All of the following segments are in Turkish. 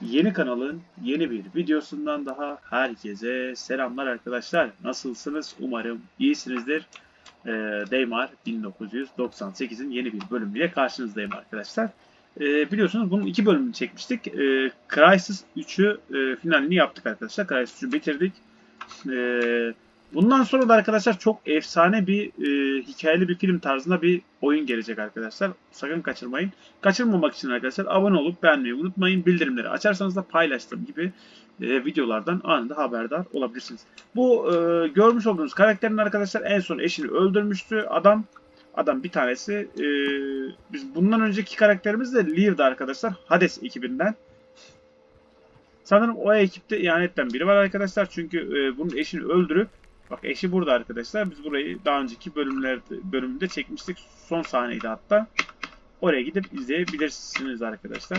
Yeni kanalın yeni bir videosundan daha herkese selamlar arkadaşlar. Nasılsınız? Umarım iyisinizdir. Ee, Daymar 1998'in yeni bir bölümüyle karşınızdayım arkadaşlar. Ee, biliyorsunuz bunun iki bölümünü çekmiştik. Ee, Crysis 3'ü e, finalini yaptık arkadaşlar. Crysis 3'ü bitirdik. Ee, bundan sonra da arkadaşlar çok efsane bir e, hikayeli bir film tarzında bir oyun gelecek arkadaşlar. Sakın kaçırmayın. Kaçırmamak için arkadaşlar abone olup beğenmeyi unutmayın. Bildirimleri açarsanız da paylaştığım gibi e, videolardan anında haberdar olabilirsiniz. Bu e, görmüş olduğunuz karakterin arkadaşlar en son eşini öldürmüştü. Adam adam bir tanesi e, biz bundan önceki karakterimiz de Lear'dı arkadaşlar. Hades ekibinden. Sanırım o ekipte ihanetten biri var arkadaşlar. Çünkü e, bunun eşini öldürüp bak eşi burada arkadaşlar. Biz burayı daha önceki bölümlerde bölümünde çekmiştik. Son sahneydi hatta. Oraya gidip izleyebilirsiniz arkadaşlar.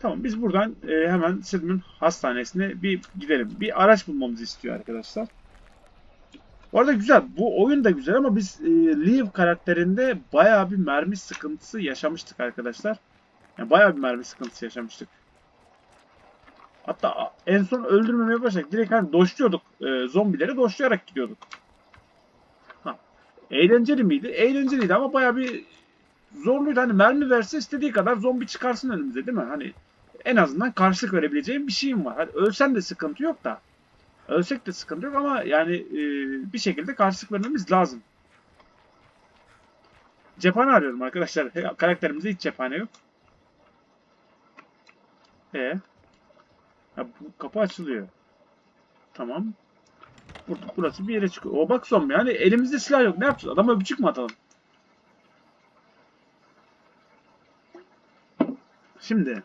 Tamam biz buradan e, hemen Sidm'in hastanesine bir gidelim. Bir araç bulmamızı istiyor arkadaşlar. Bu arada güzel. Bu oyun da güzel ama biz e, Leave karakterinde bayağı bir mermi sıkıntısı yaşamıştık arkadaşlar. Yani bayağı bir mermi sıkıntısı yaşamıştık. Hatta en son öldürmemeye başladık. Direkt hani doşluyorduk. E, zombileri doşlayarak gidiyorduk. Ha. Eğlenceli miydi? Eğlenceliydi ama bayağı bir zorluydu. Hani mermi verse istediği kadar zombi çıkarsın önümüze değil mi? Hani en azından karşılık verebileceğim bir şeyim var. Hani ölsen de sıkıntı yok da. Ölsek de sıkıntı yok ama yani e, bir şekilde karşılık vermemiz lazım. Cephane arıyorum arkadaşlar. Karakterimizde hiç cephane yok. E. Ha, bu kapı açılıyor. Tamam. Burada, burası bir yere çıkıyor. O bak zombi. Yani elimizde silah yok. Ne yapacağız? Adama öpücük mü atalım? Şimdi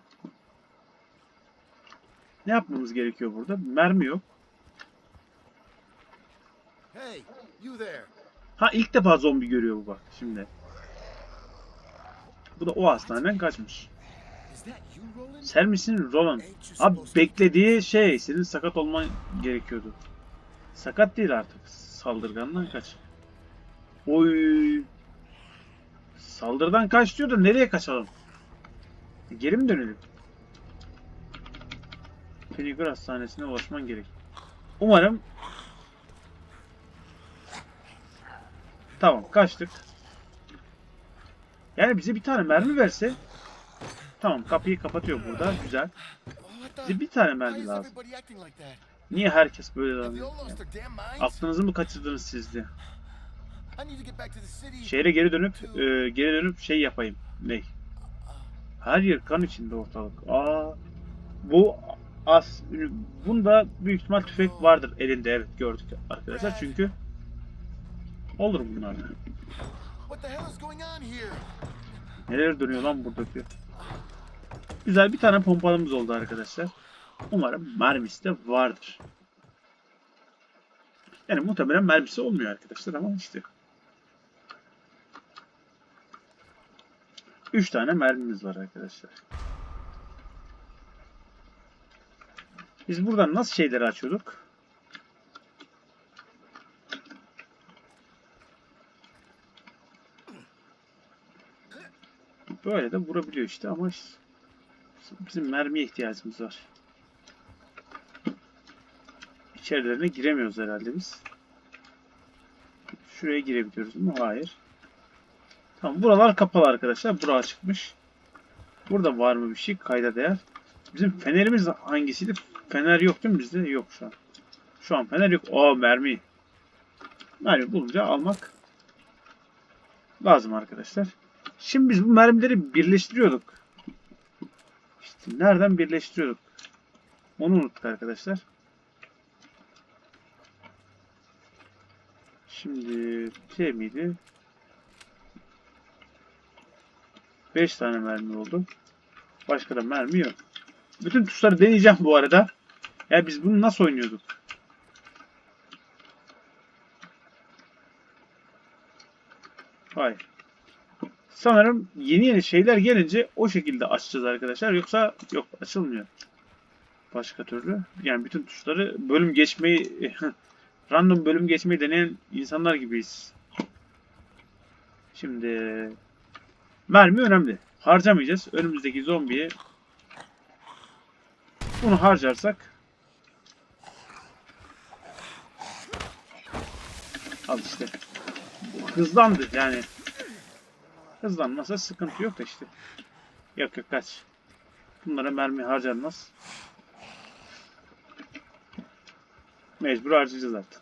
ne yapmamız gerekiyor burada? Mermi yok. Hey, you there. Ha ilk defa zombi görüyor bu bak şimdi. Bu da o hastaneden kaçmış. Is that you, Roland? Sen misin Roland? Abi beklediği şey senin sakat olman gerekiyordu. Sakat değil artık. Saldırgandan kaç. Oy. Saldırıdan kaç diyor da nereye kaçalım? Geri mi dönelim? Penigor Hastanesi'ne ulaşman gerek. Umarım Tamam kaçtık. Yani bize bir tane mermi verse Tamam kapıyı kapatıyor burada. Güzel. Bize bir tane mermi lazım. Niye herkes böyle davranıyor? Aklınızı mı kaçırdınız siz de? I need to get back to the city. Şehre geri dönüp e, geri dönüp şey yapayım. Ne? Her yer kan içinde ortalık. Aa, bu as bunda büyük ihtimal tüfek vardır elinde evet gördük arkadaşlar çünkü olur bunlar. Neler dönüyor lan buradaki? Güzel bir tane pompalımız oldu arkadaşlar. Umarım mermisi de vardır. Yani muhtemelen mermisi olmuyor arkadaşlar ama işte. 3 tane mermimiz var arkadaşlar. Biz buradan nasıl şeyleri açıyorduk? Böyle de vurabiliyor işte ama işte bizim mermiye ihtiyacımız var. İçerilerine giremiyoruz herhalde biz. Şuraya girebiliyoruz mi? Hayır. Tamam buralar kapalı arkadaşlar. Bura çıkmış. Burada var mı bir şey kayda değer? Bizim fenerimiz hangisiydi? Fener yok değil mi bizde? Yok şu an. Şu an fener yok. Aa mermi. Mermi bulunca almak lazım arkadaşlar. Şimdi biz bu mermileri birleştiriyorduk. Nereden birleştiriyorduk? Onu unuttuk arkadaşlar. Şimdi şey miydi? 5 tane mermi oldu. Başka da mermi yok. Bütün tuşları deneyeceğim bu arada. Ya biz bunu nasıl oynuyorduk? Hayır. Sanırım yeni yeni şeyler gelince o şekilde açacağız arkadaşlar. Yoksa yok açılmıyor. Başka türlü. Yani bütün tuşları bölüm geçmeyi random bölüm geçmeyi deneyen insanlar gibiyiz. Şimdi mermi önemli. Harcamayacağız. Önümüzdeki zombiye Bunu harcarsak Al işte. Hızlandı yani. Hızlanmasa sıkıntı yok da işte. Yok yok kaç. Bunlara mermi harcanmaz. Mecbur harcayacağız artık.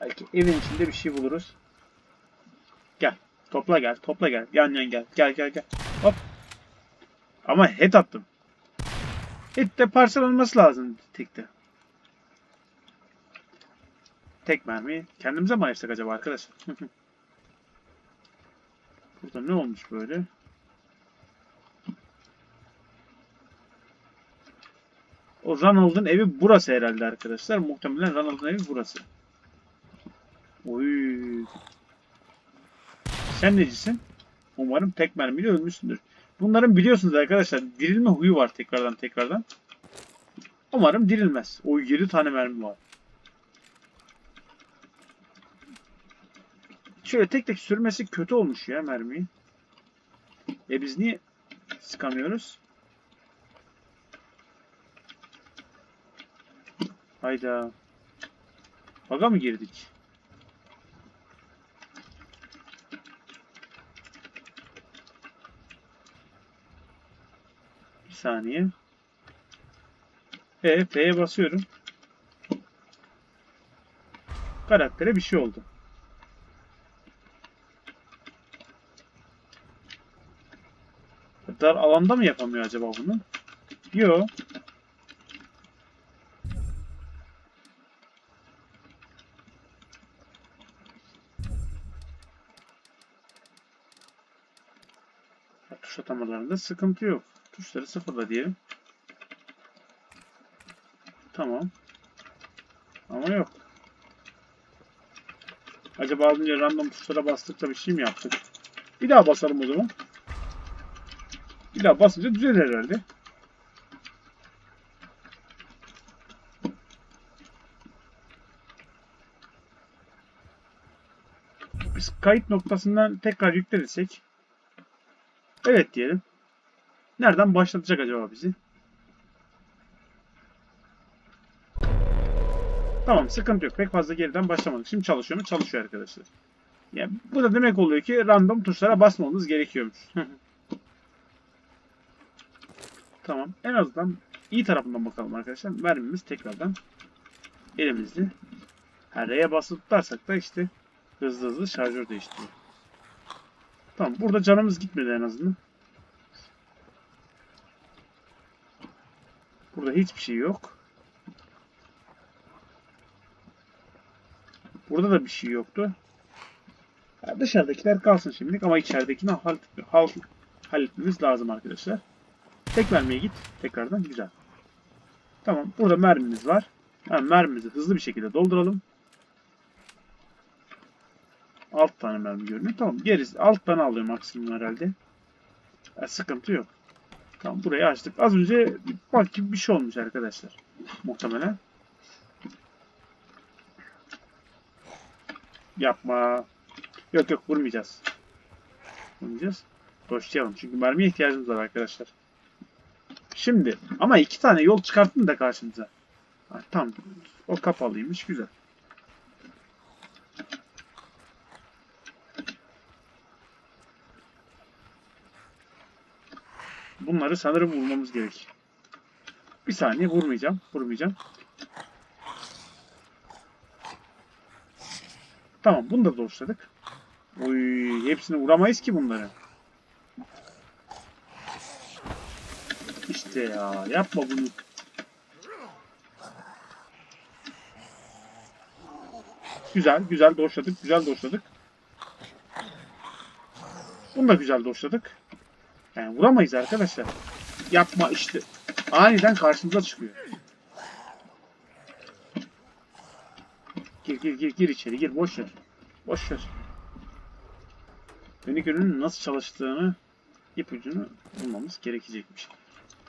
Belki evin içinde bir şey buluruz. Gel. Topla gel. Topla gel. Yan yan gel. Gel gel gel. Hop. Ama head attım. Head de parçalanması lazım tekte. Tek mermi. Kendimize mi ayırsak acaba arkadaşlar? Burada ne olmuş böyle? O Ronald'ın evi burası herhalde arkadaşlar. Muhtemelen Ronald'ın evi burası. Oy. Sen necisin? Umarım tek mermiyle ölmüşsündür. Bunların biliyorsunuz arkadaşlar dirilme huyu var tekrardan tekrardan. Umarım dirilmez. O 7 tane mermi var. Şöyle tek tek sürmesi kötü olmuş ya mermiyi. E biz niye sıkamıyoruz? Hayda. Baga mı girdik? Bir saniye. E, F'ye basıyorum. Karaktere bir şey oldu. Dar alanda mı yapamıyor acaba bunu? Yo. Tuş atamalarında sıkıntı yok. Tuşları sıfırla diyelim. Tamam. Ama yok. Acaba az önce random tuşlara bastık da bir şey mi yaptık? Bir daha basalım o zaman. Bir daha basınca düzelir herhalde. Biz kayıt noktasından tekrar yükledirsek Evet diyelim. Nereden başlatacak acaba bizi? Tamam sıkıntı yok. Pek fazla geriden başlamadık. Şimdi çalışıyor mu? Çalışıyor arkadaşlar. Yani bu da demek oluyor ki random tuşlara basmamız gerekiyormuş. tamam. En azından iyi tarafından bakalım arkadaşlar. Mermimiz tekrardan elimizde. Her R'ye basılı tutarsak da işte hızlı hızlı şarjör değiştiriyor. Tamam. Burada canımız gitmedi en azından. Burada hiçbir şey yok. Burada da bir şey yoktu. Dışarıdakiler kalsın şimdilik ama içeridekini hal, hal, halletmemiz lazım arkadaşlar. Tek mermiye git. Tekrardan güzel. Tamam. Burada mermimiz var. Yani mermimizi hızlı bir şekilde dolduralım. Alt tane mermi görünüyor. Tamam. Gerisi alt tane alıyor maksimum herhalde. Ya, sıkıntı yok. Tamam burayı açtık. Az önce bak gibi bir şey olmuş arkadaşlar. Muhtemelen. Yapma. Yok yok vurmayacağız. Vurmayacağız. Koşacağım. Çünkü mermiye ihtiyacımız var arkadaşlar. Şimdi ama iki tane yol çıkarttın da karşımıza. Ha, tamam. O kapalıymış. Güzel. Bunları sanırım vurmamız gerek. Bir saniye vurmayacağım. Vurmayacağım. Tamam bunu da doşladık. Oy hepsini vuramayız ki bunları. İşte ya yapma bunu. Güzel güzel doşladık. Güzel doşladık. Bunu da güzel doşladık. Yani vuramayız arkadaşlar. Yapma işte. Aniden karşımıza çıkıyor. Gir gir gir gir içeri gir boş ver. Boş ver. Dönük ürünün nasıl çalıştığını ipucunu bulmamız gerekecekmiş.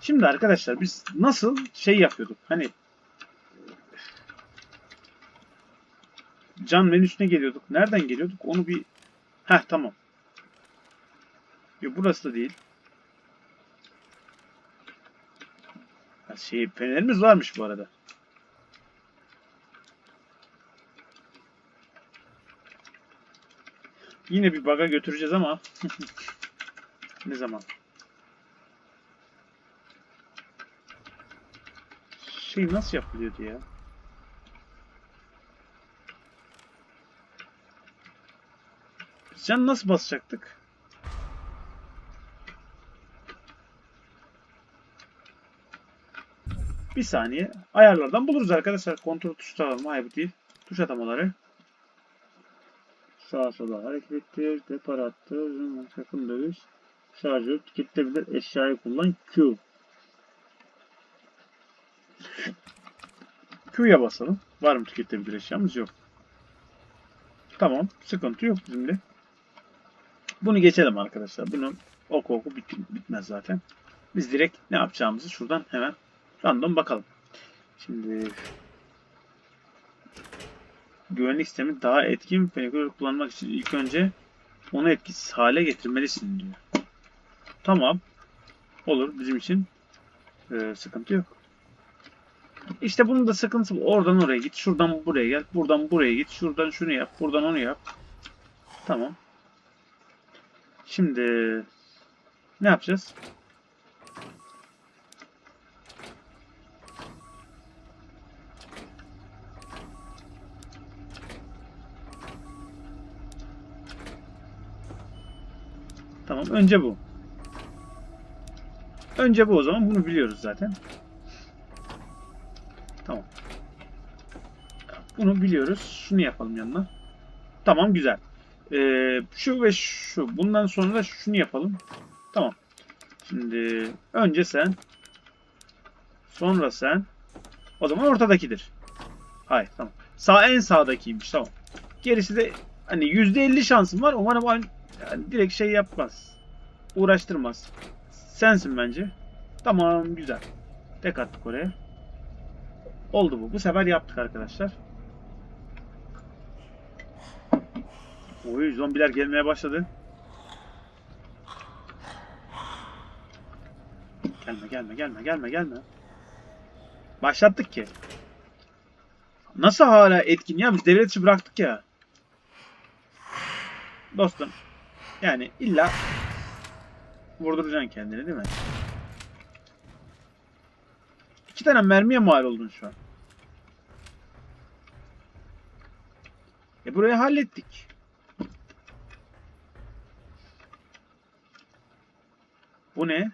Şimdi arkadaşlar biz nasıl şey yapıyorduk? Hani can menüsüne geliyorduk. Nereden geliyorduk? Onu bir Heh tamam. Yok burası da değil. şey fenerimiz varmış bu arada. Yine bir baga götüreceğiz ama ne zaman? Şey nasıl yapılıyordu ya? Sen nasıl basacaktık? Bir saniye. Ayarlardan buluruz arkadaşlar. Kontrol tuşu alalım. Hayır bu değil. Tuş atamaları. Sağa sola hareket ettir. Depar attır. Sakın dövüş. Şarjör tüketilebilir. Eşyayı kullan. Q. Q'ya basalım. Var mı tüketilebilir eşyamız? Yok. Tamam. Sıkıntı yok bizim de. Bunu geçelim arkadaşlar. Bunu oku oku bit bitmez zaten. Biz direkt ne yapacağımızı şuradan hemen random bakalım. Şimdi güvenlik sistemi daha etkin fenekülü kullanmak için ilk önce onu etkisiz hale getirmelisin diyor. Tamam. Olur bizim için ee, sıkıntı yok. İşte bunun da sıkıntısı bu. Oradan oraya git, şuradan buraya gel, buradan buraya git, şuradan şunu yap, buradan onu yap. Tamam. Şimdi ne yapacağız? Tamam önce bu. Önce bu o zaman bunu biliyoruz zaten. Tamam. Bunu biliyoruz. Şunu yapalım yanına. Tamam güzel. Ee, şu ve şu. Bundan sonra şunu yapalım. Tamam. Şimdi önce sen. Sonra sen. O zaman ortadakidir. Hayır tamam. Sağ en sağdakiymiş tamam. Gerisi de hani %50 şansım var. Umarım aynı yani direkt şey yapmaz. Uğraştırmaz. Sensin bence. Tamam güzel. Tek attık oraya. Oldu bu. Bu sefer yaptık arkadaşlar. Oy zombiler gelmeye başladı. Gelme gelme gelme gelme gelme. Başlattık ki. Nasıl hala etkin ya? Biz devlet dışı bıraktık ya. Dostum. Yani illa vurduracaksın kendini değil mi? İki tane mermiye mal oldun şu an. E burayı hallettik. Bu ne?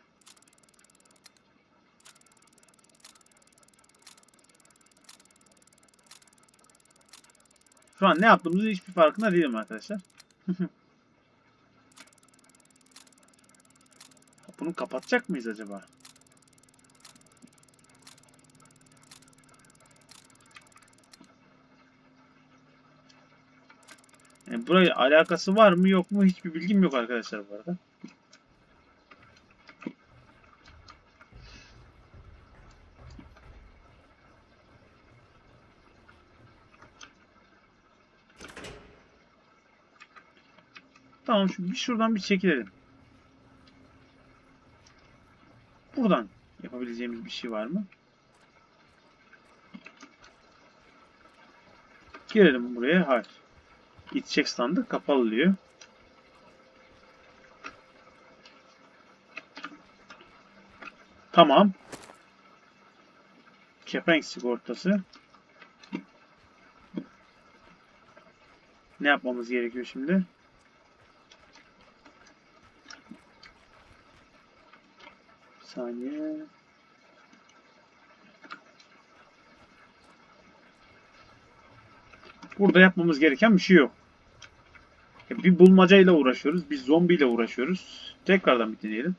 Şu an ne yaptığımızın hiçbir farkında değilim arkadaşlar. Bunu kapatacak mıyız acaba? Yani buraya alakası var mı yok mu hiçbir bilgim yok arkadaşlar bu arada. Tamam şu bir şuradan bir çekilelim. Buradan yapabileceğimiz bir şey var mı? Girelim buraya. Hayır. Gidecek standı kapalı diyor. Tamam. Kepenk sigortası. Ne yapmamız gerekiyor şimdi? Saniye. Burada yapmamız gereken bir şey yok. Bir bulmacayla uğraşıyoruz. Bir zombiyle uğraşıyoruz. Tekrardan bir deneyelim.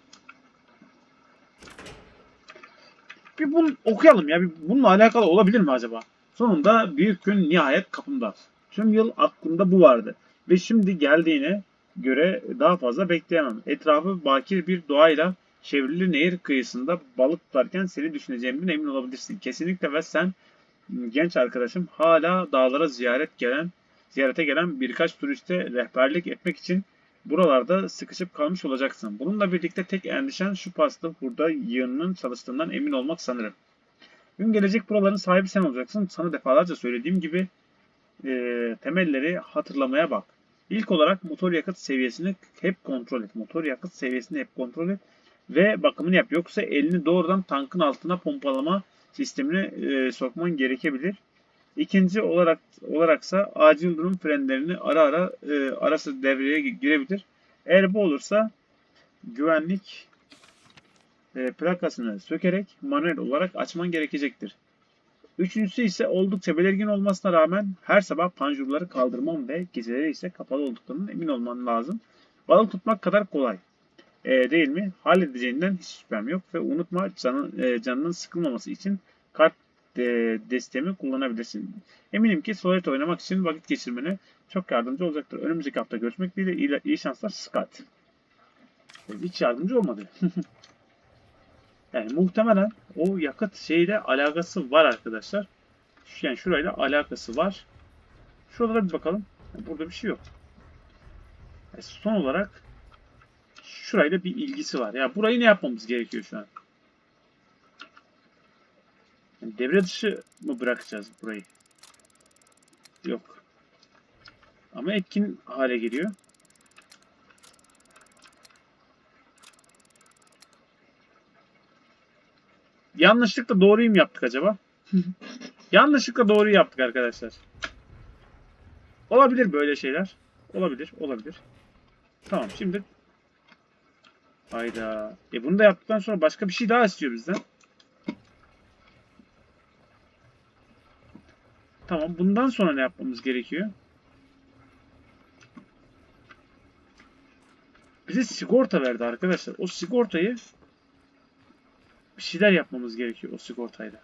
Bir bunu okuyalım ya. Bir bununla alakalı olabilir mi acaba? Sonunda bir gün nihayet kapımda. Tüm yıl aklımda bu vardı. Ve şimdi geldiğine göre daha fazla bekleyemem. Etrafı bakir bir doğayla çevrili nehir kıyısında balık tutarken seni düşüneceğimden emin olabilirsin. Kesinlikle ve sen genç arkadaşım hala dağlara ziyaret gelen ziyarete gelen birkaç turiste rehberlik etmek için buralarda sıkışıp kalmış olacaksın. Bununla birlikte tek endişen şu pasta hurda yığınının çalıştığından emin olmak sanırım. Gün gelecek buraların sahibi sen olacaksın. Sana defalarca söylediğim gibi e, temelleri hatırlamaya bak. İlk olarak motor yakıt seviyesini hep kontrol et. Motor yakıt seviyesini hep kontrol et ve bakımını yap. Yoksa elini doğrudan tankın altına pompalama sistemine e, sokman gerekebilir. İkinci olarak olaraksa acil durum frenlerini ara ara e, arası devreye girebilir. Eğer bu olursa güvenlik e, plakasını sökerek manuel olarak açman gerekecektir. Üçüncüsü ise oldukça belirgin olmasına rağmen her sabah panjurları kaldırman ve geceleri ise kapalı olduklarının emin olman lazım. Balık tutmak kadar kolay. E, değil mi? Halledeceğinden hiç şüphem yok ve unutma canın, e, canının sıkılmaması için kart e, desteğimi kullanabilirsin. Eminim ki Solid oynamak için vakit geçirmene çok yardımcı olacaktır. Önümüzdeki hafta görüşmek dileğiyle iyi, iyi şanslar Scott. Hiç yardımcı olmadı. yani muhtemelen o yakıt şeyle alakası var arkadaşlar. Yani şurayla alakası var. Şuralara bir bakalım. Burada bir şey yok. E, son olarak şurayla bir ilgisi var. Ya burayı ne yapmamız gerekiyor şu an? Yani devre dışı mı bırakacağız burayı? Yok. Ama etkin hale geliyor. Yanlışlıkla doğruyu mu yaptık acaba? Yanlışlıkla doğruyu yaptık arkadaşlar. Olabilir böyle şeyler. Olabilir, olabilir. Tamam şimdi Hayda. E bunu da yaptıktan sonra başka bir şey daha istiyor bizden. Tamam. Bundan sonra ne yapmamız gerekiyor? Bize sigorta verdi arkadaşlar. O sigortayı bir şeyler yapmamız gerekiyor o sigortayla.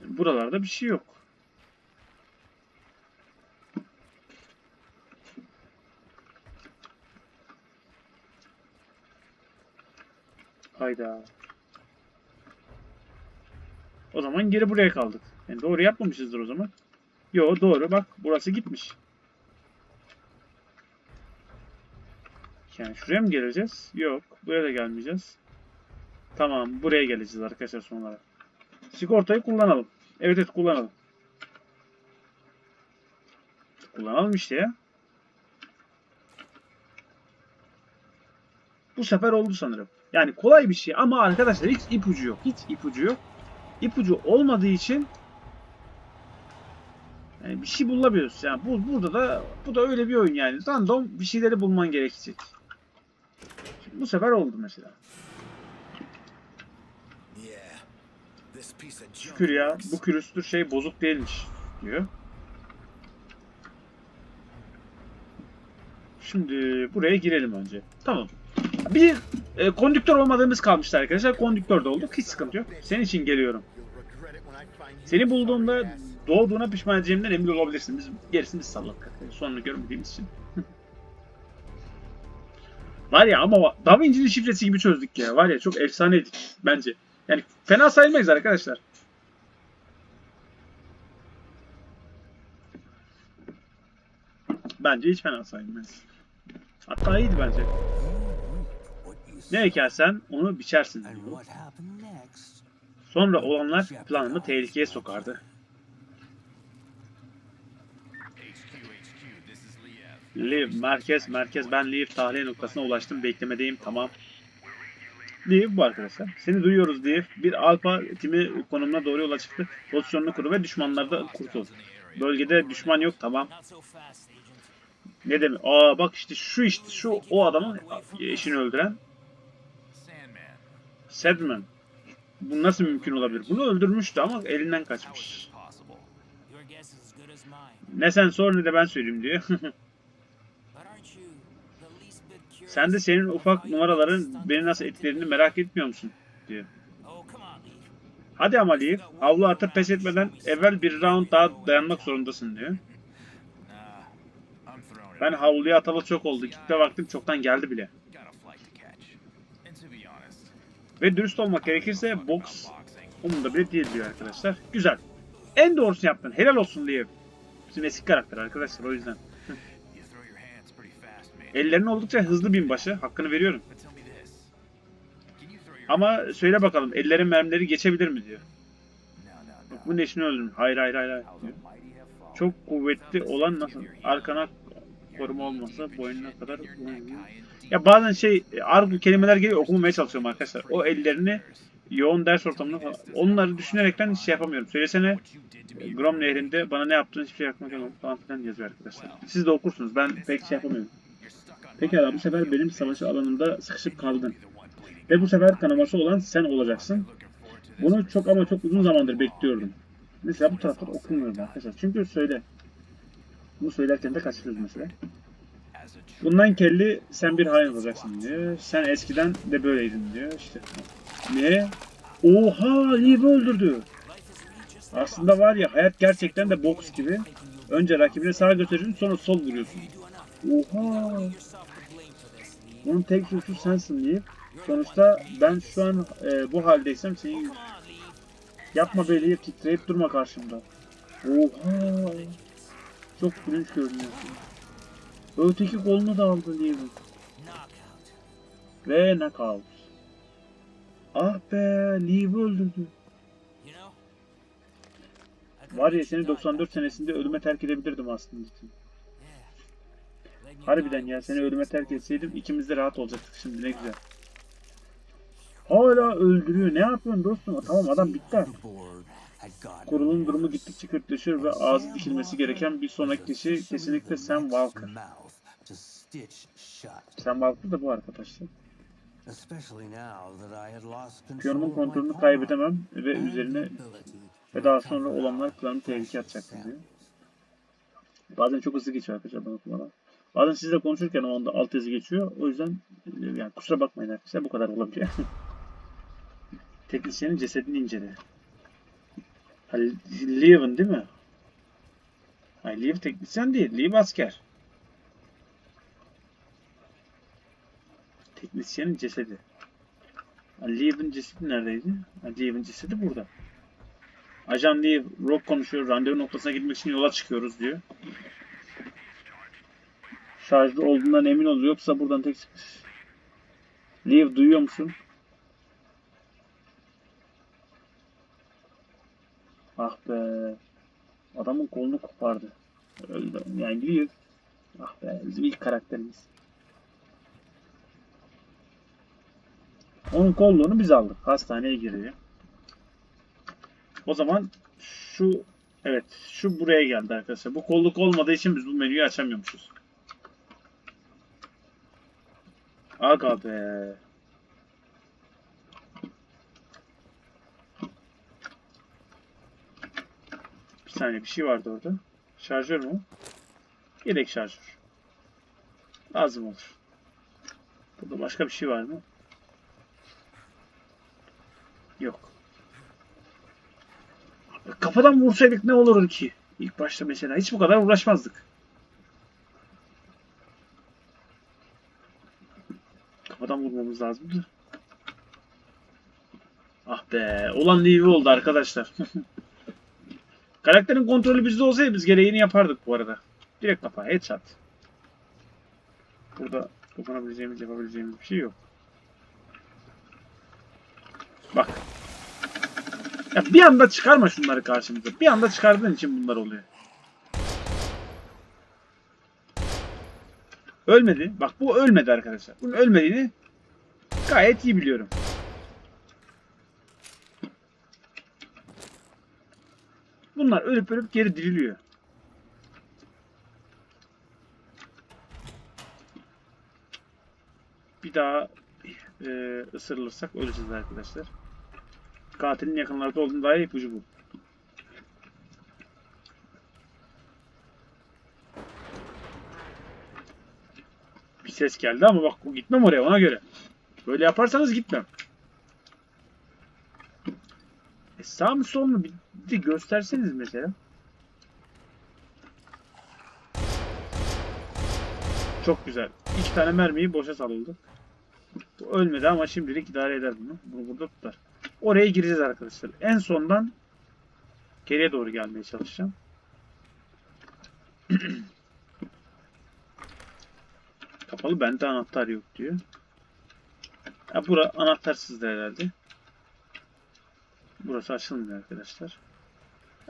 Buralarda bir şey yok. Hayda. O zaman geri buraya kaldık. Yani doğru yapmamışızdır o zaman. Yo doğru bak burası gitmiş. Yani şuraya mı geleceğiz? Yok. Buraya da gelmeyeceğiz. Tamam. Buraya geleceğiz arkadaşlar son olarak. Sigortayı kullanalım. Evet evet kullanalım. Kullanalım işte ya. Bu sefer oldu sanırım. Yani kolay bir şey ama arkadaşlar hiç ipucu yok. Hiç ipucu yok. İpucu olmadığı için yani bir şey bulamıyoruz. Yani bu burada da bu da öyle bir oyun yani. Random bir şeyleri bulman gerekecek. Şimdi bu sefer oldu mesela. Şükür ya bu külüstür şey bozuk değilmiş diyor. Şimdi buraya girelim önce. Tamam. Bir e, kondüktör olmadığımız kalmıştı arkadaşlar. Kondüktör de olduk. Hiç sıkıntı yok. Senin için geliyorum. Seni bulduğumda doğduğuna pişman edeceğimden emin olabilirsin. Biz gerisini biz salladık. Sonunu görmediğimiz için. Var ya ama Da Vinci'nin şifresi gibi çözdük ya. Var ya çok efsaneydik bence. Yani fena sayılmayız arkadaşlar. Bence hiç fena sayılmayız. Hatta iyiydi bence. Ne ekersen onu biçersin. Diyor. Sonra olanlar planımı tehlikeye sokardı. Liv, merkez, merkez. Ben Liv tahliye noktasına ulaştım. Beklemedeyim. Tamam. Liv bu arkadaşlar. Seni duyuyoruz Liv. Bir alfa timi konumuna doğru yola çıktı. Pozisyonunu kur ve düşmanlarda kurtul. Bölgede düşman yok. Tamam. Ne demek? Aa bak işte şu işte şu o adamın eşini öldüren. Sedman. Bu nasıl mümkün olabilir? Bunu öldürmüştü ama elinden kaçmış. Ne sen sor ne de ben söyleyeyim diyor. Sen de senin ufak numaraların beni nasıl etkilediğini merak etmiyor musun? diyor. Oh, Lee. Hadi ama Leaf, havlu atıp pes etmeden evvel bir round daha dayanmak zorundasın diyor. Ben havluya atalı çok oldu. Gitme vaktim çoktan geldi bile. Ve dürüst olmak gerekirse boxing. umurumda bile değil diyor arkadaşlar. Güzel. En doğrusunu yaptın. Helal olsun Leaf. Bizim eski karakter arkadaşlar o yüzden. Ellerin oldukça hızlı binbaşı. Hakkını veriyorum. Ama söyle bakalım ellerin mermileri geçebilir mi diyor. Bu neşini öldürün. Hayır hayır hayır. hayır diyor. Çok kuvvetli olan nasıl? Arkana koruma olmasa boynuna kadar. Ya bazen şey argo kelimeler geliyor okumamaya çalışıyorum arkadaşlar. O ellerini yoğun ders ortamında falan. Onları düşünerekten hiç şey yapamıyorum. Söylesene Grom nehrinde bana ne yaptığını hiçbir şey yapmak yok falan filan yazıyor arkadaşlar. Siz de okursunuz. Ben pek şey yapamıyorum. Pekala bu sefer benim savaşı alanında sıkışıp kaldın. Ve bu sefer kanaması olan sen olacaksın. Bunu çok ama çok uzun zamandır bekliyordum. Mesela bu tarafta okumuyorum arkadaşlar. Çünkü söyle. Bunu söylerken de kaçırıyoruz mesela. Bundan kelli sen bir hain olacaksın diyor. Sen eskiden de böyleydin diyor. İşte ne? Oha Lee'yi öldürdü. Aslında var ya hayat gerçekten de boks gibi. Önce rakibine sağ götürüyorsun sonra sol vuruyorsun. Oha. Bunun tek suçu sensin Lee. Sonuçta ben şu an e, bu haldeysem senin yapma böyle titreyip durma karşımda. Oha. Çok gülünç görünüyorsun. Öteki kolunu da aldı Lee'nin. Ve knockout. Ah be Lee'yi öldürdü. Var ya seni 94 senesinde ölüme terk edebilirdim aslında. Harbiden ya seni ölüme terk etseydim ikimiz de rahat olacaktık şimdi ne güzel. Hala öldürüyor. Ne yapıyorsun dostum? Tamam adam bitti artık. Kurulun durumu gittikçe kötüleşiyor ve ağzı dikilmesi gereken bir sonraki kişi kesinlikle Sam Walker. Sam Walker da bu arkadaşlar. Piyonumun kontrolünü kaybedemem ve üzerine ve daha sonra olanlar planı tehlikeye atacaktır diyor. Bazen çok hızlı geçiyor arkadaşlar ben okumadan. Bazen sizle konuşurken o anda alt yazı geçiyor. O yüzden yani kusura bakmayın arkadaşlar bu kadar olabiliyor. Teknisyenin cesedini inceledi. Liev'in değil mi? Hayır Liev teknisyen değil. Liev asker. Teknisyenin cesedi. Liev'in cesedi neredeydi? Liev'in cesedi burada. Ajan Liev, Rock konuşuyor. Randevu noktasına gitmek için yola çıkıyoruz diyor. Şarjlı olduğundan emin ol. Yoksa buradan tek çıkış. Liev duyuyor musun? Ah be. Adamın kolunu kopardı. Öldü. Yani gidiyor. Ah be. Bizim ilk karakterimiz. Onun kolluğunu biz aldık. Hastaneye giriyor. O zaman şu evet şu buraya geldi arkadaşlar. Bu kolluk olmadığı için biz bu menüyü açamıyormuşuz. Aga be. Bir saniye bir şey vardı orada. Şarjör mü? Yedek şarjör. Lazım olur. Burada başka bir şey var mı? Yok. Kafadan vursaydık ne olurdu ki? İlk başta mesela hiç bu kadar uğraşmazdık. Kafadan vurmamız lazımdı. Ah be. Olan Levi oldu arkadaşlar. Karakterin kontrolü bizde olsaydı biz gereğini yapardık bu arada. Direkt kafa. Headshot. Burada dokunabileceğimiz, yapabileceğimiz bir şey yok. Bak. Ya bir anda çıkarma şunları karşımıza. Bir anda çıkardığın için bunlar oluyor. Ölmedi. Bak bu ölmedi arkadaşlar. Bunun ölmediğini gayet iyi biliyorum. Bunlar ölüp ölüp geri diriliyor. Bir daha e, ısırılırsak öleceğiz arkadaşlar. Katilin yakınlarda olduğunu dair ipucu bu. Bir ses geldi ama bak gitmem oraya ona göre. Böyle yaparsanız gitmem. E sağ mı sol mu bir gösterseniz mesela. Çok güzel. İki tane mermiyi boşa salıldı. Bu ölmedi ama şimdilik idare eder bunu. Bunu burada tutar. Oraya gireceğiz arkadaşlar. En sondan geriye doğru gelmeye çalışacağım. kapalı. Bende anahtar yok diyor. Ya bura anahtarsızdı herhalde. Burası açılmıyor arkadaşlar.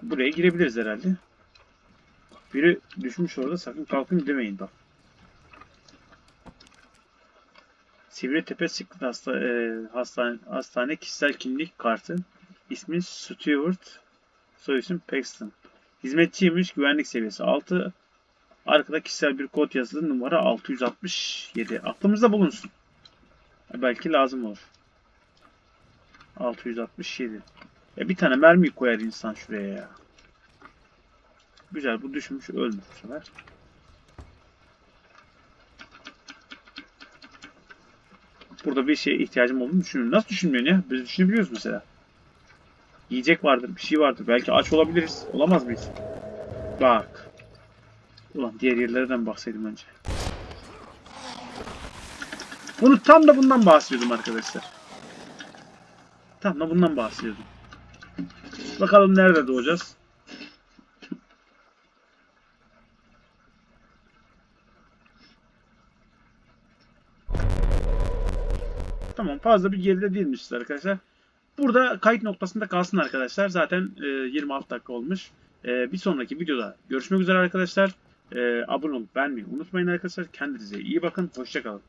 Buraya girebiliriz herhalde. Biri düşmüş orada sakın kalkın demeyin bak. Sivritepe Sıklık hasta, e, hastane, hastane kişisel kimlik kartı. İsmi Stewart. Soy isim Paxton. Hizmetçiymiş. Güvenlik seviyesi 6. Arkada kişisel bir kod yazılı. Numara 667. Aklımızda bulunsun. Belki lazım olur. 667. Ya bir tane mermi koyar insan şuraya ya. Güzel bu düşmüş ölmüş bu sefer. Burada bir şeye ihtiyacım olduğunu düşünüyorum. Nasıl düşünmüyorsun ya? Biz düşünebiliyoruz mesela. Yiyecek vardır, bir şey vardır. Belki aç olabiliriz. Olamaz mıyız? Bak. Ulan diğer yerlerden bahsedeyim önce. Bunu tam da bundan bahsediyordum arkadaşlar. Tam da bundan bahsediyordum. Bakalım nerede doğacağız. Tamam fazla bir geride değilmişiz arkadaşlar. Burada kayıt noktasında kalsın arkadaşlar. Zaten e, 26 dakika olmuş. E, bir sonraki videoda görüşmek üzere arkadaşlar. E, abone olup beğenmeyi unutmayın arkadaşlar. Kendinize iyi bakın. Hoşçakalın.